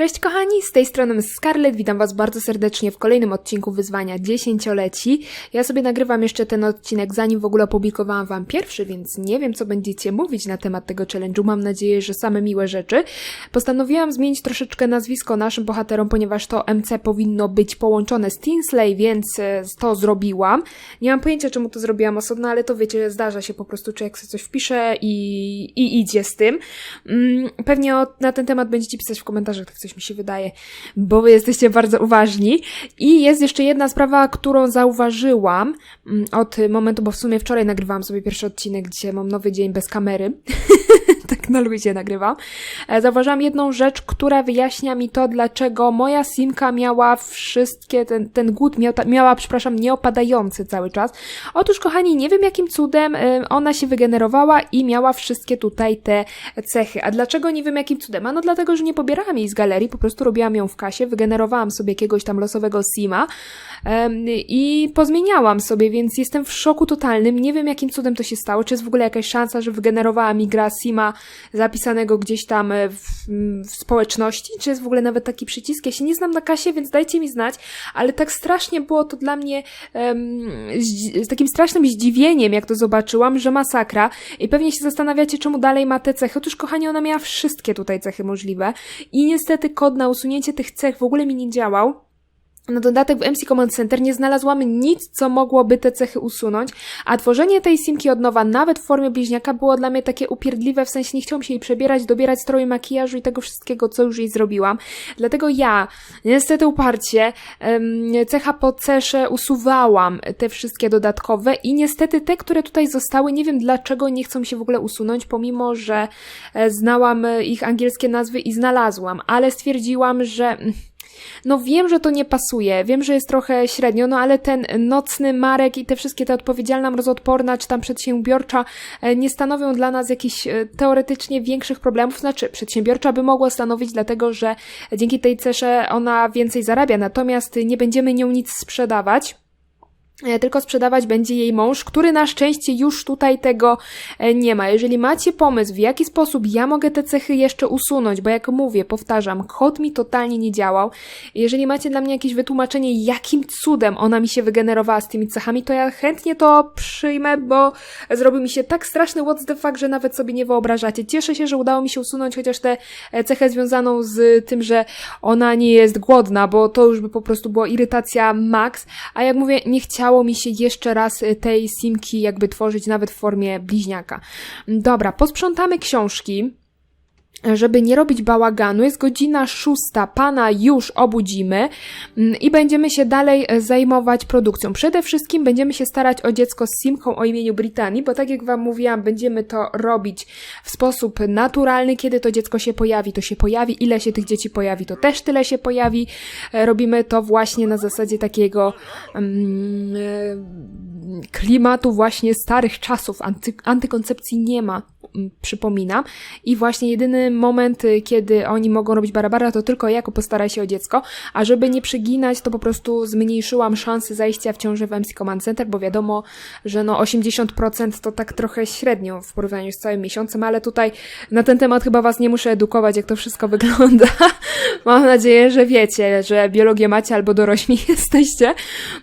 Cześć kochani, z tej strony Scarlett, witam was bardzo serdecznie w kolejnym odcinku wyzwania dziesięcioleci. Ja sobie nagrywam jeszcze ten odcinek zanim w ogóle opublikowałam wam pierwszy, więc nie wiem co będziecie mówić na temat tego challenge'u, mam nadzieję, że same miłe rzeczy. Postanowiłam zmienić troszeczkę nazwisko naszym bohaterom, ponieważ to MC powinno być połączone z Tinsley, więc e, to zrobiłam. Nie mam pojęcia czemu to zrobiłam osobno, ale to wiecie, zdarza się po prostu, czy jak sobie coś wpisze i, i idzie z tym. Mm, Pewnie o, na ten temat będziecie pisać w komentarzach, tak coś mi się wydaje, bo wy jesteście bardzo uważni. I jest jeszcze jedna sprawa, którą zauważyłam mm, od momentu, bo w sumie wczoraj nagrywałam sobie pierwszy odcinek, gdzie mam nowy dzień bez kamery. tak na luzie nagrywam. E, Zauważyłam jedną rzecz, która wyjaśnia mi to, dlaczego moja simka miała wszystkie, ten, ten głód miał, miała, przepraszam, nieopadający cały czas. Otóż, kochani, nie wiem jakim cudem e, ona się wygenerowała i miała wszystkie tutaj te cechy. A dlaczego nie wiem jakim cudem? A no dlatego, że nie pobierałam jej z galerii, po prostu robiłam ją w kasie, wygenerowałam sobie jakiegoś tam losowego sima i pozmieniałam sobie, więc jestem w szoku totalnym. Nie wiem jakim cudem to się stało, czy jest w ogóle jakaś szansa, że wygenerowała mi gra sima zapisanego gdzieś tam e, w, w społeczności, czy jest w ogóle nawet taki przycisk. Ja się nie znam na kasie, więc dajcie mi znać, ale tak strasznie było to dla mnie em, zdzi- z takim strasznym zdziwieniem, jak to zobaczyłam, że masakra. I pewnie się zastanawiacie, czemu dalej ma te cechy. Otóż, kochani, ona miała wszystkie tutaj cechy możliwe i niestety kod na usunięcie tych cech w ogóle mi nie działał. Na dodatek w MC Command Center nie znalazłam nic, co mogłoby te cechy usunąć, a tworzenie tej simki od nowa, nawet w formie bliźniaka, było dla mnie takie upierdliwe, w sensie nie chciałam się jej przebierać, dobierać stroju makijażu i tego wszystkiego, co już jej zrobiłam. Dlatego ja, niestety uparcie, cecha po cesze usuwałam te wszystkie dodatkowe i niestety te, które tutaj zostały, nie wiem dlaczego nie chcą się w ogóle usunąć, pomimo, że e, znałam ich angielskie nazwy i znalazłam, ale stwierdziłam, że... no wiem, że to nie pasuje, wiem, że jest trochę średnio, no ale ten nocny Marek i te wszystkie te odpowiedzialna, mrozoodporna czy tam przedsiębiorcza e, nie stanowią dla nas jakichś e, teoretycznie większych problemów. Znaczy, przedsiębiorcza by mogła stanowić, dlatego że dzięki tej cesze ona więcej zarabia, natomiast nie będziemy nią nic sprzedawać. E, Tylko sprzedawać będzie jej mąż, który na szczęście już tutaj tego e, nie ma. Jeżeli macie pomysł, w jaki sposób ja mogę te cechy jeszcze usunąć, bo jak mówię, powtarzam, kod mi totalnie nie działał. Jeżeli macie dla mnie jakieś wytłumaczenie, jakim cudem ona mi się wygenerowała z tymi cechami, to ja chętnie to przyjmę, bo zrobił mi się tak straszny what the fuck, że nawet sobie nie wyobrażacie. Cieszę się, że udało mi się usunąć chociaż tę e, cechę związaną z tym, że ona nie jest głodna, bo to już by po prostu była irytacja max, a jak mówię, nie chciało mi się jeszcze raz y, tej simki jakby tworzyć nawet w formie bliźniaka. Dobra, posprzątamy książki żeby nie robić bałaganu. Jest godzina szósta, pana już obudzimy mm, i będziemy się dalej e, zajmować produkcją. Przede wszystkim będziemy się starać o dziecko z Simką o imieniu Britanii, bo tak jak wam mówiłam, będziemy to robić w sposób naturalny. Kiedy to dziecko się pojawi, to się pojawi. Ile się tych dzieci pojawi, to też tyle się pojawi. E, Robimy to właśnie na zasadzie takiego e, klimatu właśnie starych czasów. Anty, antykoncepcji nie ma, przypominam. I właśnie jedyny moment, y, kiedy oni mogą robić barabara, to tylko jako postaraj się o dziecko. A żeby nie przyginać, to po prostu zmniejszyłam szanse zajścia w ciąży w MC Command Center, bo wiadomo, że no 80% to tak trochę średnio w porównaniu z całym miesiącem, ale tutaj na ten temat chyba was nie muszę edukować, jak to wszystko wygląda. Mam nadzieję, że wiecie, że biologię macie albo dorośli jesteście.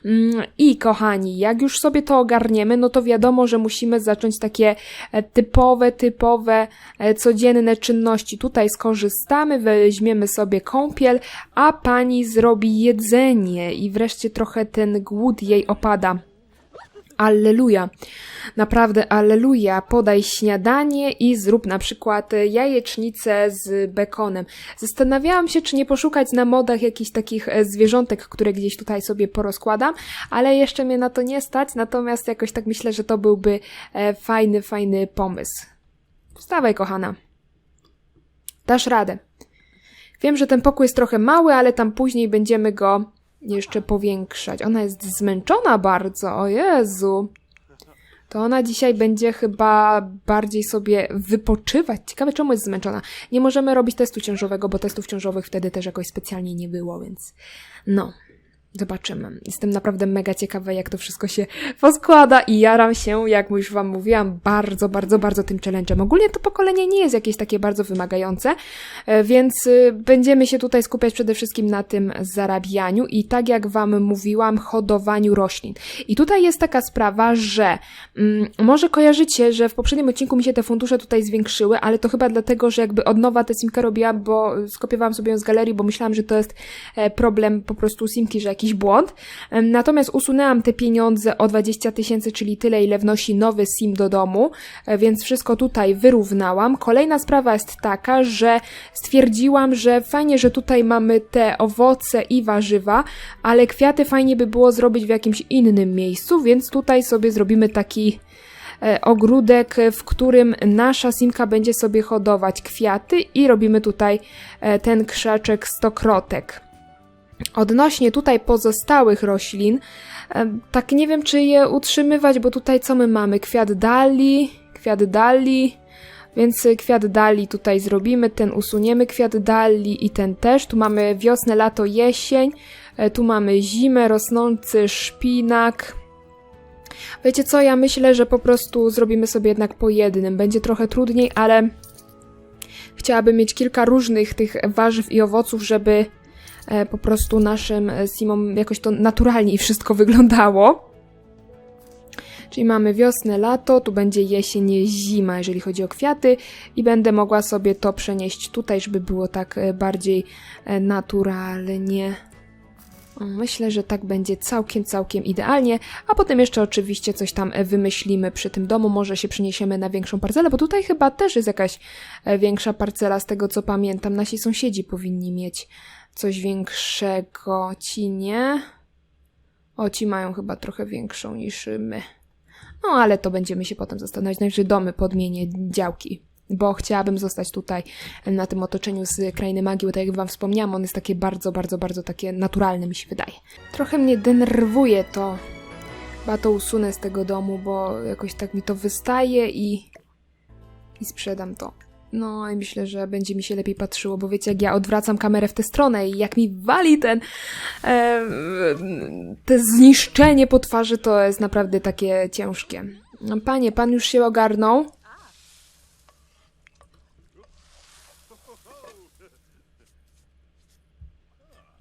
Mm, I kochani, jak już sobie to ogarniemy, no to wiadomo, że musimy zacząć takie e, typowe, typowe, e, codzienne czynności. Tutaj skorzystamy, weźmiemy sobie kąpiel, a pani zrobi jedzenie i wreszcie trochę ten głód jej opada. Alleluja. Naprawdę, alleluja. Podaj śniadanie i zrób na przykład e, jajecznicę z bekonem. Zastanawiałam się, czy nie poszukać na modach jakichś takich e, zwierzątek, które gdzieś tutaj sobie porozkładam, ale jeszcze mnie na to nie stać, natomiast jakoś tak myślę, że to byłby fajny, fajny pomysł. Wstawaj, kochana. Dasz radę. Wiem, że ten pokój jest trochę mały, ale tam później będziemy go jeszcze powiększać. Ona jest zmęczona bardzo, o Jezu. To ona dzisiaj będzie chyba bardziej sobie wypoczywać. Ciekawe, czemu jest zmęczona. Nie możemy robić testu ciążowego, bo testów ciążowych wtedy też jakoś specjalnie nie było, więc no. Zobaczymy. Jestem naprawdę mega ciekawa, jak to wszystko się poskłada i jaram się, jak już Wam mówiłam, bardzo, bardzo, bardzo tym challenge'em. Ogólnie to pokolenie nie jest jakieś takie bardzo wymagające, e, więc y, będziemy się tutaj skupiać przede wszystkim na tym zarabianiu i tak jak Wam mówiłam, hodowaniu roślin. I tutaj jest taka sprawa, że mm, może kojarzycie, że w poprzednim odcinku mi się te fundusze tutaj zwiększyły, ale to chyba dlatego, że jakby od nowa tę simkę robiłam, bo skopiowałam sobie ją z galerii, bo myślałam, że to jest e, problem po prostu simki, że jakiś błąd. Em, Natomiast usunęłam te pieniądze o 20 tysięcy, czyli tyle, ile wnosi nowy sim do domu, e, więc wszystko tutaj wyrównałam. Kolejna sprawa jest taka, że stwierdziłam, że fajnie, że tutaj mamy te owoce i warzywa, ale kwiaty fajnie by było zrobić w jakimś innym miejscu, więc tutaj sobie zrobimy taki e, ogródek, w którym nasza simka będzie sobie hodować kwiaty i robimy tutaj e, ten krzaczek stokrotek. Odnośnie tutaj pozostałych roślin, tak nie wiem, czy je utrzymywać, bo tutaj co my mamy? Kwiat dali, kwiat dali, więc kwiat dali tutaj zrobimy, ten usuniemy kwiat dali i ten też. Tu mamy wiosnę, lato, jesień, e, tu mamy zimę, rosnący szpinak. Wiecie co, ja myślę, że po prostu zrobimy sobie jednak po jednym. Będzie trochę trudniej, ale chciałabym mieć kilka różnych tych warzyw i owoców, żeby po prostu naszym e, simom jakoś to naturalniej wszystko wyglądało. Czyli mamy wiosnę, lato, tu będzie jesień, zima, jeżeli chodzi o kwiaty i będę mogła sobie to przenieść tutaj, żeby było tak e, bardziej e, naturalnie. Myślę, że tak będzie całkiem, całkiem idealnie, a potem jeszcze oczywiście coś tam e, wymyślimy przy tym domu, może się przeniesiemy na większą parcelę, bo tutaj chyba też jest jakaś e, większa parcela, z tego co pamiętam. Nasi sąsiedzi powinni mieć coś większego, ci nie? O, ci mają chyba trochę większą niż my. No, ale to będziemy się potem zastanawiać. Najwyżej domy podmienię, działki. Bo chciałabym zostać tutaj na tym otoczeniu z Krainy Magii, bo tak jak wam wspomniałam, on jest takie bardzo, bardzo, bardzo takie naturalne mi się wydaje. Trochę mnie denerwuje to. Chyba to usunę z tego domu, bo jakoś tak mi to wystaje i... i sprzedam to. No i myślę, że będzie mi się lepiej patrzyło, bo wiecie, jak ja odwracam kamerę w tę stronę i jak mi wali ten e, te zniszczenie po twarzy, to jest naprawdę takie ciężkie. No, Panie, pan już się ogarnął?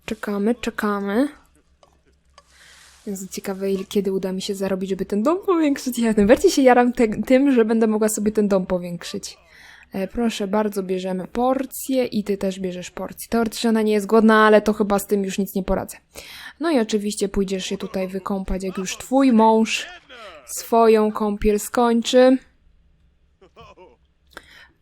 Czekamy, czekamy. Jest ciekawe, kiedy uda mi się zarobić, żeby ten dom powiększyć. Ja najbardziej się jaram te, tym, że będę mogła sobie ten dom powiększyć. E, proszę bardzo, bierzemy porcję i ty też bierzesz porcję. Teoretycznie ona nie jest głodna, ale to chyba z tym już nic nie poradzę. No i oczywiście pójdziesz się tutaj wykąpać, jak już twój mąż swoją kąpiel skończy.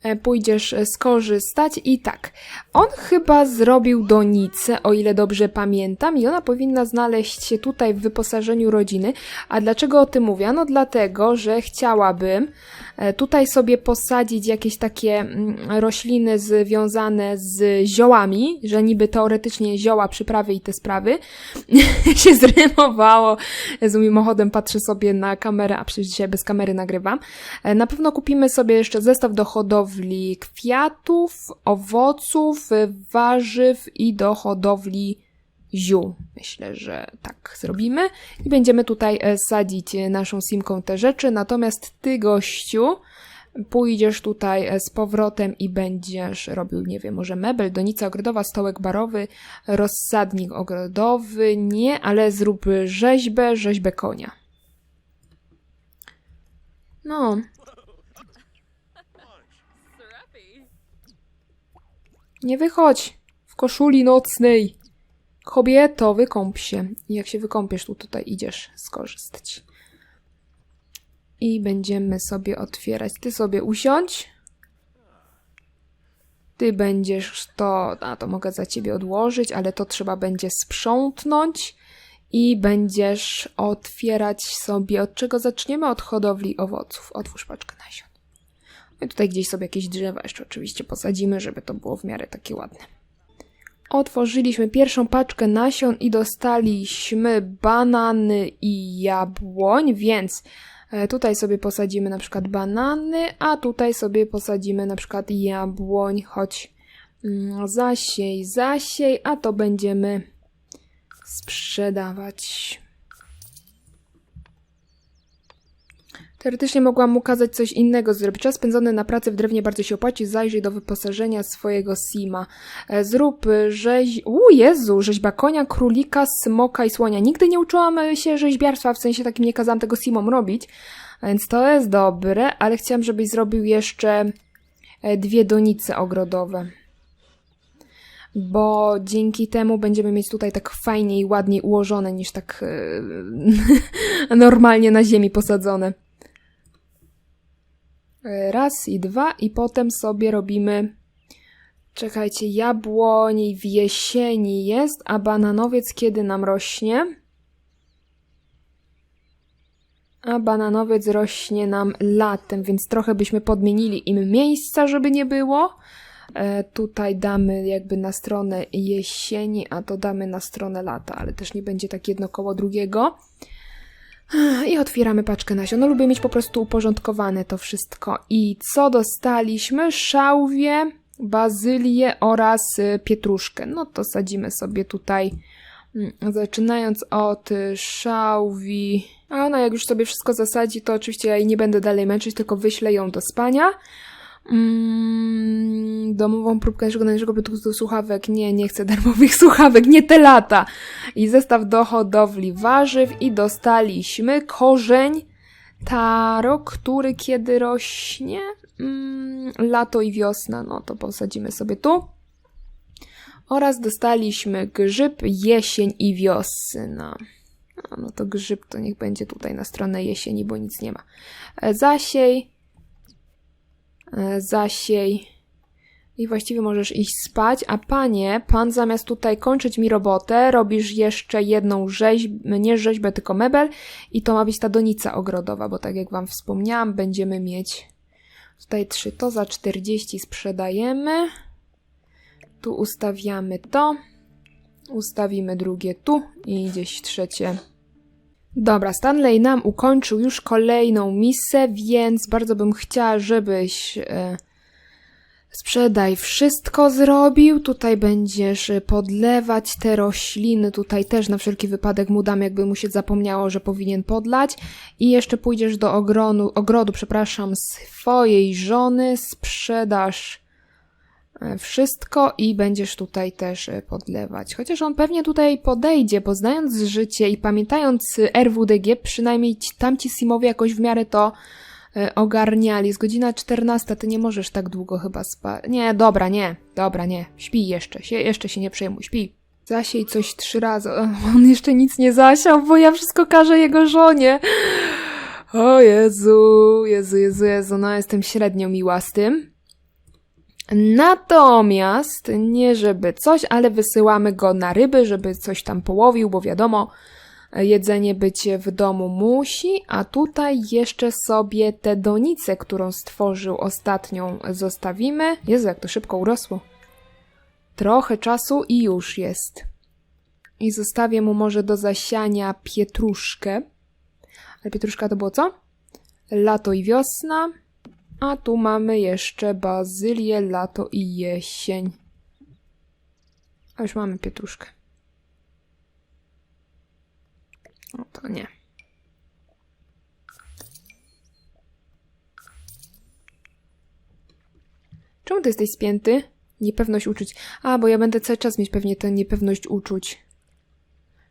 E, Pójdziesz skorzystać i tak. On chyba zrobił donicę, o ile dobrze pamiętam, i ona powinna znaleźć się tutaj w wyposażeniu rodziny. A dlaczego o tym mówię? No dlatego, że chciałabym tutaj sobie posadzić jakieś takie mm, rośliny związane z ziołami, że niby teoretycznie zioła, przyprawy i te sprawy się zrymowało. Z mimochodem patrzę sobie na kamerę, a przecież dzisiaj bez kamery nagrywam. E, Na pewno kupimy sobie jeszcze zestaw do hodowli kwiatów, owoców, e, warzyw i do hodowli ziół. Myślę, że tak zrobimy i będziemy tutaj e, sadzić e, naszą simką te rzeczy. Natomiast ty, gościu, pójdziesz tutaj e, z powrotem i będziesz robił, nie wiem, może mebel, donica ogrodowa, stołek barowy, rozsadnik ogrodowy, nie, ale zrób rzeźbę, rzeźbę konia. No. Nie wychodź w koszuli nocnej. Kobieto, wykąp się. I jak się wykąpiesz, tu tutaj idziesz skorzystać. I będziemy sobie otwierać. Ty sobie usiądź. Ty będziesz to, a to mogę za ciebie odłożyć, ale to trzeba będzie sprzątnąć i będziesz otwierać sobie. Od czego zaczniemy? Od hodowli owoców. Otwórz paczkę nasion. No i tutaj gdzieś sobie jakieś drzewa jeszcze oczywiście posadzimy, żeby to było w miarę takie ładne. Otworzyliśmy pierwszą paczkę nasion i dostaliśmy banany i jabłoń, więc e, tutaj sobie posadzimy na przykład banany, a tutaj sobie posadzimy na przykład jabłoń, choć mm, zasiej, zasiej, a to będziemy sprzedawać. Teoretycznie mogłam mu kazać coś innego zrobić. Czas spędzony na pracy w drewnie bardzo się opłaci. Zajrzyj do wyposażenia swojego sima. E, Zrób y, rzeź... U Jezu! Rzeźba konia, królika, smoka i słonia. Nigdy nie uczyłam y, się rzeźbiarstwa, w sensie takim nie kazałam tego simom robić. Więc to jest dobre, ale chciałam, żebyś zrobił jeszcze e, dwie donice ogrodowe. Bo dzięki temu będziemy mieć tutaj tak fajniej ładniej ułożone niż tak e, normalnie na ziemi posadzone. Raz i dwa, i potem sobie robimy. Czekajcie, jabłoń w jesieni jest, a bananowiec kiedy nam rośnie? A bananowiec rośnie nam latem, więc trochę byśmy podmienili im miejsca, żeby nie było. E, tutaj damy jakby na stronę jesieni, a to damy na stronę lata, ale też nie będzie tak jedno koło drugiego. I otwieramy paczkę nasion. No, lubię mieć po prostu uporządkowane to wszystko. I co dostaliśmy? Szałwie, bazylię oraz y, pietruszkę. No to sadzimy sobie tutaj, mm, zaczynając od szałwi. A ona jak już sobie wszystko zasadzi, to oczywiście ja jej nie będę dalej męczyć, tylko wyślę ją do spania. Mm, domową próbkę naszego najlepszego produktu słuchawek. Nie, nie chcę darmowych słuchawek, nie te lata. I zestaw do hodowli warzyw i dostaliśmy korzeń taro, który kiedy rośnie? Mm, lato i wiosna. No to posadzimy sobie tu. Oraz dostaliśmy grzyb jesień i wiosna. A, no to grzyb to niech będzie tutaj na stronę jesieni, bo nic nie ma. E, Zasiej, zasiej. I właściwie możesz iść spać, a panie, pan zamiast tutaj kończyć mi robotę, robisz jeszcze jedną rzeźbę, nie rzeźbę, tylko mebel i to ma być ta donica ogrodowa, bo tak jak wam wspomniałam, będziemy mieć tutaj trzy, to za 40 sprzedajemy. Tu ustawiamy to, ustawimy drugie tu i gdzieś trzecie Dobra, Stanley nam ukończył już kolejną misję, więc bardzo bym chciała, żebyś e, sprzedaj wszystko zrobił. Tutaj będziesz e, podlewać te rośliny. Tutaj też na wszelki wypadek mu dam, jakby mu się zapomniało, że powinien podlać. I jeszcze pójdziesz do ogronu, ogrodu, przepraszam, swojej żony, sprzedasz wszystko i będziesz tutaj też e, podlewać. Chociaż on pewnie tutaj podejdzie, bo znając życie i pamiętając e, RWDG, przynajmniej ci- tamci Simowie jakoś w miarę to e, ogarniali. Jest godzina 14, ty nie możesz tak długo chyba spać. Nie, dobra, nie, dobra, nie. Śpi jeszcze, się, jeszcze się nie przejmuj, śpi. Zasiej coś trzy razy. On jeszcze nic nie zasiał, bo ja wszystko każę jego żonie. O Jezu, Jezu, Jezu, Jezu, no jestem średnio miła z tym. Natomiast, nie żeby coś, ale wysyłamy go na ryby, żeby coś tam połowił, bo wiadomo, jedzenie być w domu musi, a tutaj jeszcze sobie tę donicę, którą stworzył ostatnią, zostawimy. Jezu, jak to szybko urosło. Trochę czasu i już jest. I zostawię mu może do zasiania pietruszkę. Ale pietruszka to było co? Lato i wiosna. A tu mamy jeszcze bazylię, lato i jesień. A już mamy pietruszkę. No to nie. Czemu ty jesteś spięty? Niepewność uczuć. A, bo ja będę cały czas mieć pewnie tę niepewność uczuć.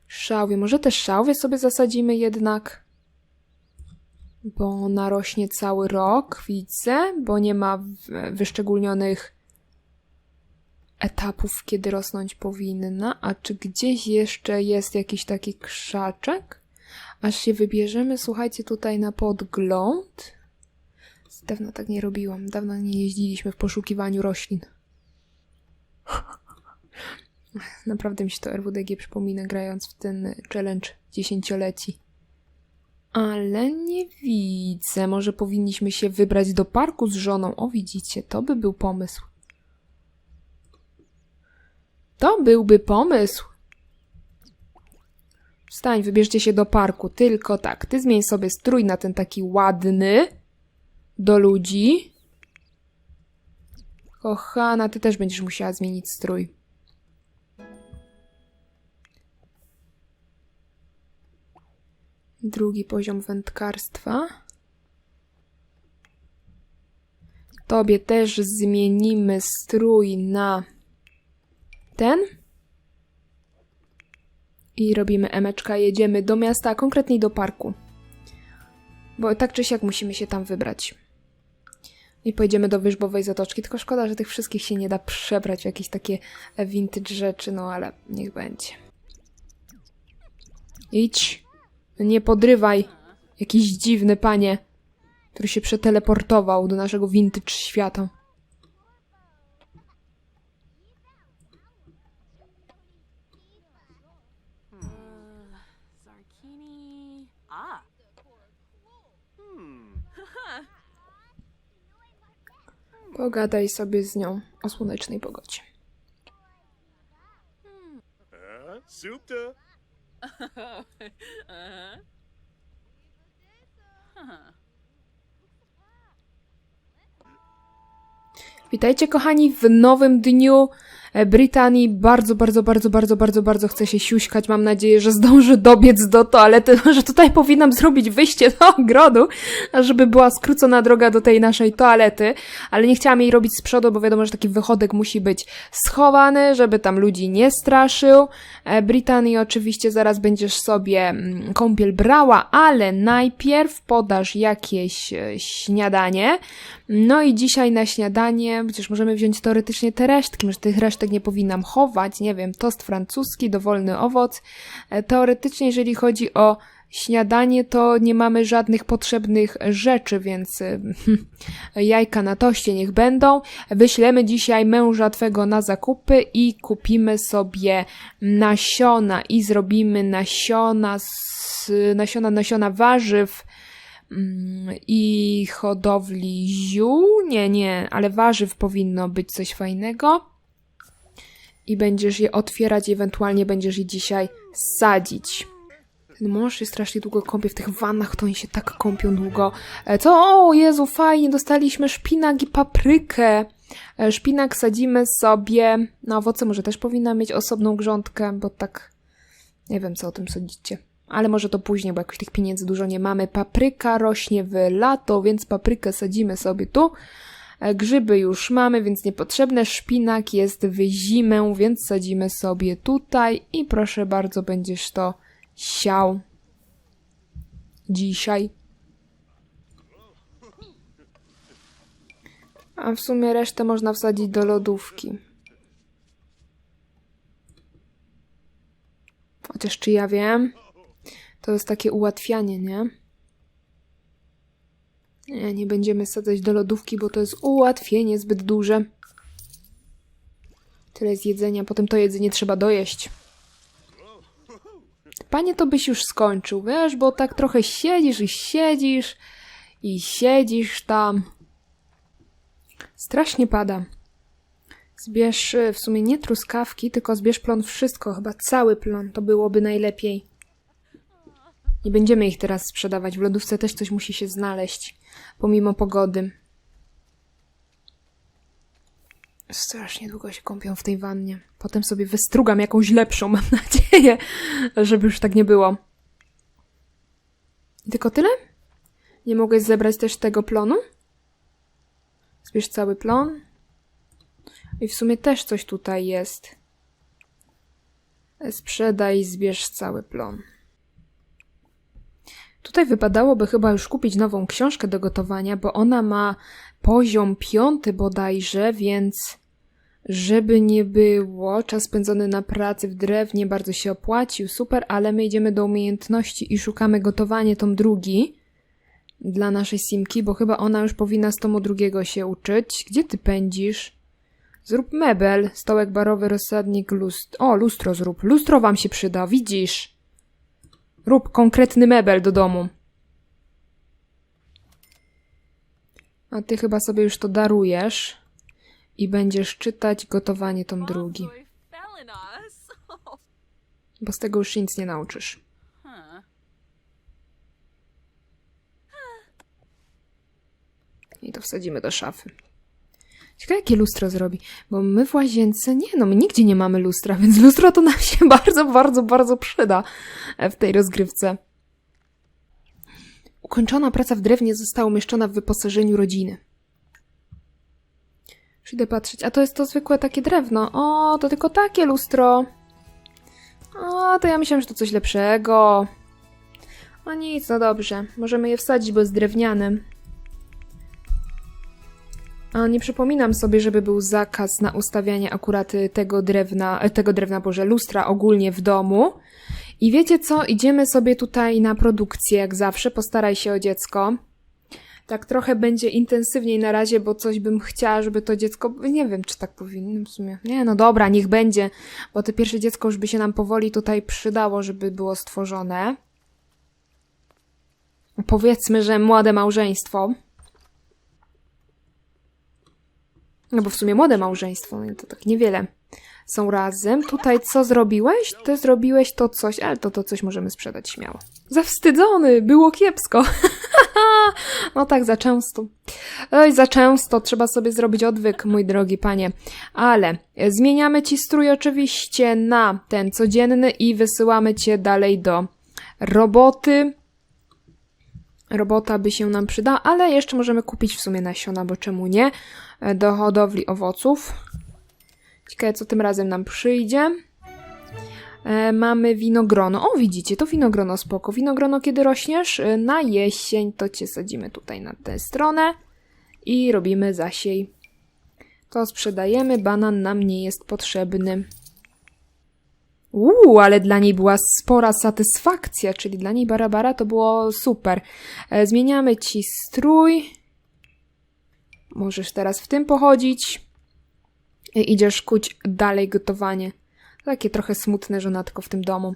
Szałwie. Może też szałwie sobie zasadzimy jednak? Bo narośnie cały rok, widzę, bo nie ma wyszczególnionych etapów, kiedy rosnąć powinna. A czy gdzieś jeszcze jest jakiś taki krzaczek? Aż się wybierzemy, słuchajcie, tutaj na podgląd. Dawno tak nie robiłam, dawno nie jeździliśmy w poszukiwaniu roślin. Naprawdę mi się to RWDG przypomina, grając w ten challenge dziesięcioleci. Ale nie widzę. Może powinniśmy się wybrać do parku z żoną. O, widzicie, to by był pomysł. To byłby pomysł. Wstań, wybierzcie się do parku. Tylko tak, ty zmień sobie strój na ten taki ładny do ludzi. Kochana, ty też będziesz musiała zmienić strój. Drugi poziom wędkarstwa. Tobie też zmienimy strój na ten. I robimy emeczka, jedziemy do miasta, a konkretniej do parku. Bo tak czy siak musimy się tam wybrać. I pojedziemy do Wyżbowej Zatoczki, tylko szkoda, że tych wszystkich się nie da przebrać w jakieś takie vintage rzeczy, no ale niech będzie. Idź. Nie podrywaj. Jakiś dziwny panie, który się przeteleportował do naszego vintage świata. Pogadaj sobie z nią o słonecznej pogodzie. Uh, Witajcie kochani w nowym dniu Brytanii. Bardzo, bardzo, bardzo, bardzo, bardzo, bardzo chcę się siuśkać. Mam nadzieję, że zdążę dobiec do toalety, że tutaj powinnam zrobić wyjście do ogrodu, żeby była skrócona droga do tej naszej toalety, ale nie chciałam jej robić z przodu, bo wiadomo, że taki wychodek musi być schowany, żeby tam ludzi nie straszył. E, Brytanii oczywiście zaraz będziesz sobie mm, kąpiel brała, ale najpierw podasz jakieś e, śniadanie. No i dzisiaj na śniadanie, przecież możemy wziąć teoretycznie te resztki, może tych resztek nie powinnam chować, nie wiem, tost francuski, dowolny owoc. E, Teoretycznie, jeżeli chodzi o śniadanie, to nie mamy żadnych potrzebnych rzeczy, więc e, jajka na toście niech będą. Wyślemy dzisiaj męża twego na zakupy i kupimy sobie nasiona i zrobimy nasiona z, nasiona, nasiona warzyw, Mm, i hodowli ziół. Nie, nie, ale warzyw powinno być coś fajnego. I będziesz je otwierać, ewentualnie będziesz je dzisiaj sadzić. Ten mąż się strasznie długo kąpie w tych wannach, to oni się tak kąpią długo. E, Co? O Jezu, fajnie, dostaliśmy szpinak i paprykę. E, Szpinak sadzimy sobie. Na owoce może też powinna mieć osobną grządkę, bo tak nie wiem, co o tym sądzicie. Ale może to później, bo jakoś tych pieniędzy dużo nie mamy. Papryka rośnie w lato, więc paprykę sadzimy sobie tu. E, Grzyby już mamy, więc niepotrzebne. Szpinak jest w zimę, więc sadzimy sobie tutaj. I proszę bardzo, będziesz to siał. Dzisiaj. A w sumie resztę można wsadzić do lodówki. Chociaż czy ja wiem? To jest takie ułatwianie, nie? Nie, nie będziemy sadzać do lodówki, bo to jest ułatwienie zbyt duże. Tyle jest jedzenia, potem to jedzenie trzeba dojeść. Panie, to byś już skończył, wiesz, bo tak trochę siedzisz i siedzisz i siedzisz tam. Strasznie pada. Zbierz y, w sumie nie truskawki, tylko zbierz plon wszystko, chyba cały plon, to byłoby najlepiej. Nie będziemy ich teraz sprzedawać. W lodówce też coś musi się znaleźć, pomimo pogody. Strasznie długo się kąpią w tej wannie. Potem sobie wystrugam jakąś lepszą, mam nadzieję, żeby już tak nie było. I tylko tyle? Nie mogłeś zebrać też tego plonu? Zbierz cały plon. I w sumie też coś tutaj jest. Sprzedaj zbierz cały plon. Tutaj wypadałoby chyba już kupić nową książkę do gotowania, bo ona ma poziom piąty bodajże, więc żeby nie było, czas spędzony na pracy w drewnie bardzo się opłacił, super, ale my idziemy do umiejętności i szukamy gotowanie tom drugi dla naszej Simki, bo chyba ona już powinna z tomu drugiego się uczyć. Gdzie ty pędzisz? Zrób mebel, stołek barowy, rozsadnik, lustro. O, lustro zrób. Lustro wam się przyda, widzisz? Rób konkretny mebel do domu. A ty chyba sobie już to darujesz i będziesz czytać gotowanie tom drugi, bo z tego już się nic nie nauczysz. I to wsadzimy do szafy. Ciekawe, jakie lustro zrobi, bo my w łazience, nie no, my nigdzie nie mamy lustra, więc lustro to nam się bardzo, bardzo, bardzo przyda e, w tej rozgrywce. Ukończona praca w drewnie została umieszczona w wyposażeniu rodziny. Przyjdę patrzeć. A to jest to zwykłe takie drewno. O, to tylko takie lustro. O, to ja myślałam, że to coś lepszego. O nic, no dobrze. Możemy je wsadzić, bo jest drewnianym. A nie przypominam sobie, żeby był zakaz na ustawianie akurat tego drewna, tego drewna, boże, lustra ogólnie w domu. I wiecie co? Idziemy sobie tutaj na produkcję, jak zawsze. Postaraj się o dziecko. Tak trochę będzie intensywniej na razie, bo coś bym chciała, żeby to dziecko. Nie wiem, czy tak powinno w sumie. Nie, no dobra, niech będzie, bo to pierwsze dziecko już by się nam powoli tutaj przydało, żeby było stworzone. Powiedzmy, że młode małżeństwo. No bo w sumie młode małżeństwo, no to tak niewiele są razem. Tutaj co zrobiłeś? Ty zrobiłeś to coś, ale to to coś możemy sprzedać śmiało. Zawstydzony, było kiepsko. no tak, za często. Oj, za często, trzeba sobie zrobić odwyk, mój drogi panie. Ale zmieniamy ci strój oczywiście na ten codzienny i wysyłamy cię dalej do roboty. Robota by się nam przydała, ale jeszcze możemy kupić w sumie nasiona, bo czemu nie? E, Do hodowli owoców. Ciekawe, co tym razem nam przyjdzie. E, mamy winogrono. O, widzicie, to winogrono spoko. Winogrono, kiedy rośniesz? E, Na jesień to cię sadzimy tutaj na tę stronę i robimy zasiej. To sprzedajemy, banan nam nie jest potrzebny. Uuu, ale dla niej była spora satysfakcja, czyli dla niej Barabara to było super. E, zmieniamy ci strój. Możesz teraz w tym pochodzić. I idziesz kuć dalej gotowanie. Takie trochę smutne żonatko w tym domu.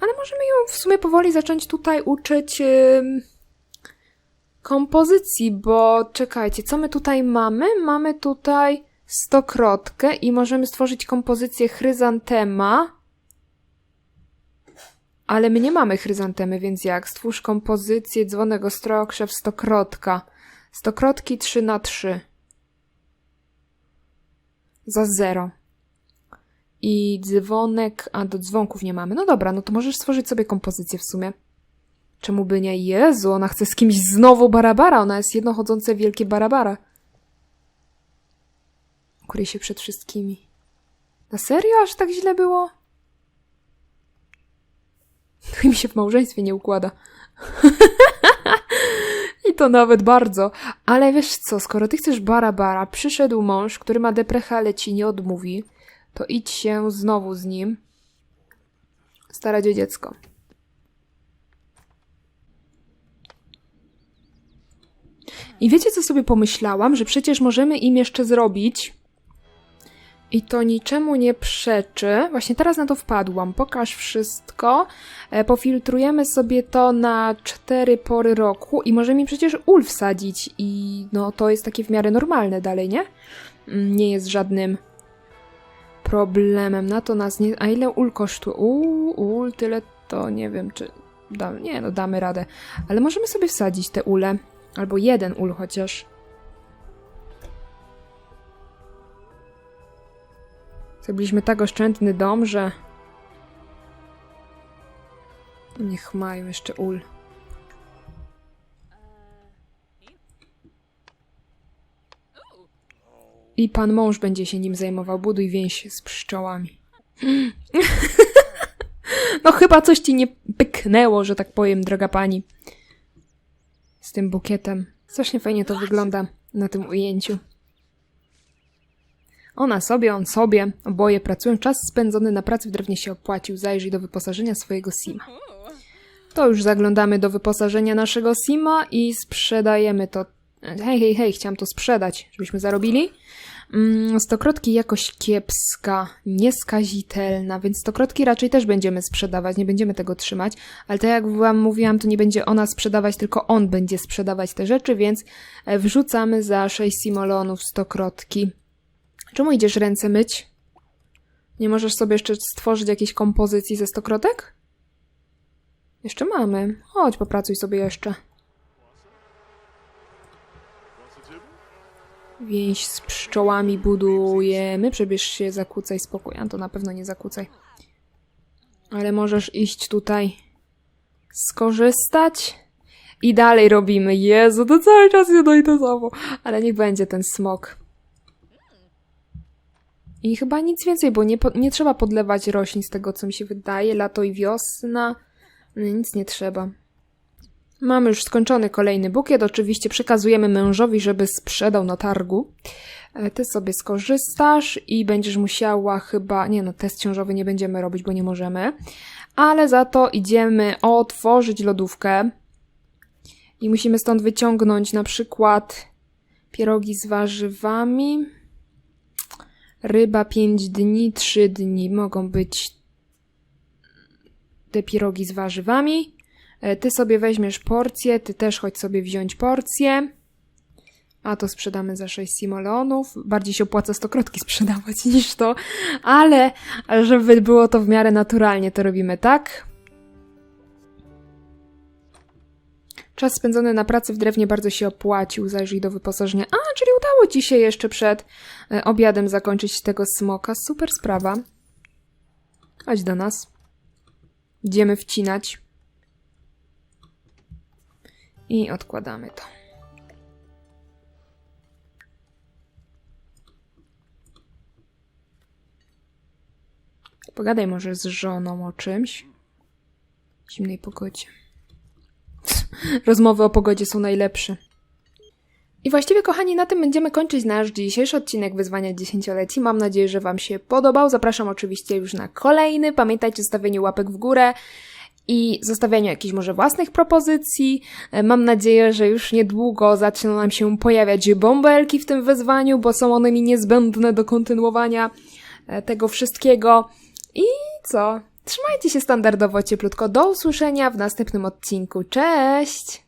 Ale możemy ją w sumie powoli zacząć tutaj uczyć ym, kompozycji, bo czekajcie, co my tutaj mamy? Mamy tutaj stokrotkę i możemy stworzyć kompozycję chryzantema. Ale my nie mamy chryzantemy, więc jak? Stwórz kompozycję dzwonek ostrokrzew stokrotka. Stokrotki 3 na 3 za 0. I dzwonek, a do dzwonków nie mamy. No dobra, no to możesz stworzyć sobie kompozycję w sumie. Czemu by nie? Jezu, ona chce z kimś znowu barabara. Ona jest jednochodzące wielkie barabara. Ukryj się przed wszystkimi. Na serio? Aż tak źle było? To mi się w małżeństwie nie układa. I to nawet bardzo. Ale wiesz co, skoro ty chcesz barabara, przyszedł mąż, który ma deprechę, ale ci nie odmówi, to idź się znowu z nim starać o dziecko. I wiecie, co sobie pomyślałam? Że przecież możemy im jeszcze zrobić. I to niczemu nie przeczy. Właśnie teraz na to wpadłam. Pokaż wszystko. E, pofiltrujemy sobie to na cztery pory roku i możemy przecież ul wsadzić. I no to jest takie w miarę normalne dalej, nie? Mm, Nie jest żadnym problemem. Na to nas nie... A ile ul kosztuje? Uuu, ul, tyle to nie wiem, czy... Da... Nie, no damy radę. Ale możemy sobie wsadzić te ule. Albo jeden ul chociaż. Zrobiliśmy tak oszczędny dom, że... Niech mają jeszcze ul. I pan mąż będzie się nim zajmował. Buduj więź z pszczołami. no chyba coś ci nie pyknęło, że tak powiem, droga pani. Z tym bukietem. Strasznie fajnie to wygląda na tym ujęciu. Ona sobie, on sobie. Oboje pracują. Czas spędzony na pracy w drewnie się opłacił. Zajrzyj do wyposażenia swojego sima. To już zaglądamy do wyposażenia naszego sima i sprzedajemy to. Hej, hej, hej, chciałam to sprzedać, żebyśmy zarobili. Mm, stokrotki jakoś kiepska, nieskazitelna, więc stokrotki raczej też będziemy sprzedawać, nie będziemy tego trzymać, ale tak jak wam mówiłam, to nie będzie ona sprzedawać, tylko on będzie sprzedawać te rzeczy, więc e, wrzucamy za 6 simolonów stokrotki. Czemu idziesz ręce myć? Nie możesz sobie jeszcze stworzyć jakiejś kompozycji ze stokrotek? Jeszcze mamy. Chodź, popracuj sobie jeszcze. Więź z pszczołami budujemy. Przebierz się, zakłócaj spokój. A to na pewno nie zakłócaj. Ale możesz iść tutaj skorzystać. I dalej robimy. Jezu, to cały czas jedno i to samo. Ale niech będzie ten smok. I chyba nic więcej, bo nie, nie trzeba podlewać roślin z tego, co mi się wydaje. Lato i wiosna. Nie, Nic nie trzeba. Mamy już skończony kolejny bukiet. Oczywiście przekazujemy mężowi, żeby sprzedał na targu. E, Ty sobie skorzystasz i będziesz musiała chyba. Nie no, test ciążowy nie będziemy robić, bo nie możemy. Ale za to idziemy otworzyć lodówkę. I musimy stąd wyciągnąć na przykład pierogi z warzywami. Ryba 5 dni, 3 dni mogą być te pierogi z warzywami. E, Ty sobie weźmiesz porcję, ty też chodź sobie wziąć porcję. A to sprzedamy za 6 simoleonów. Bardziej się opłaca stokrotki sprzedawać niż to, ale żeby było to w miarę naturalnie, to robimy tak. Czas spędzony na pracy w drewnie bardzo się opłacił, zajrzyj do wyposażenia. A, czyli udało ci się jeszcze przed e, obiadem zakończyć tego smoka. Super sprawa. Chodź do nas. Idziemy wcinać. I odkładamy to. Pogadaj może z żoną o czymś. W zimnej pogodzie. Rozmowy o pogodzie są najlepsze. I właściwie, kochani, na tym będziemy kończyć nasz dzisiejszy odcinek wyzwania dziesięcioleci. Mam nadzieję, że Wam się podobał. Zapraszam oczywiście już na kolejny. Pamiętajcie o stawianiu łapek w górę i zostawianiu jakichś może własnych propozycji. E, Mam nadzieję, że już niedługo zaczną nam się pojawiać bąbelki w tym wyzwaniu, bo są one mi niezbędne do kontynuowania e, tego wszystkiego. I co? Trzymajcie się standardowo cieplutko. Do usłyszenia w następnym odcinku. Cześć!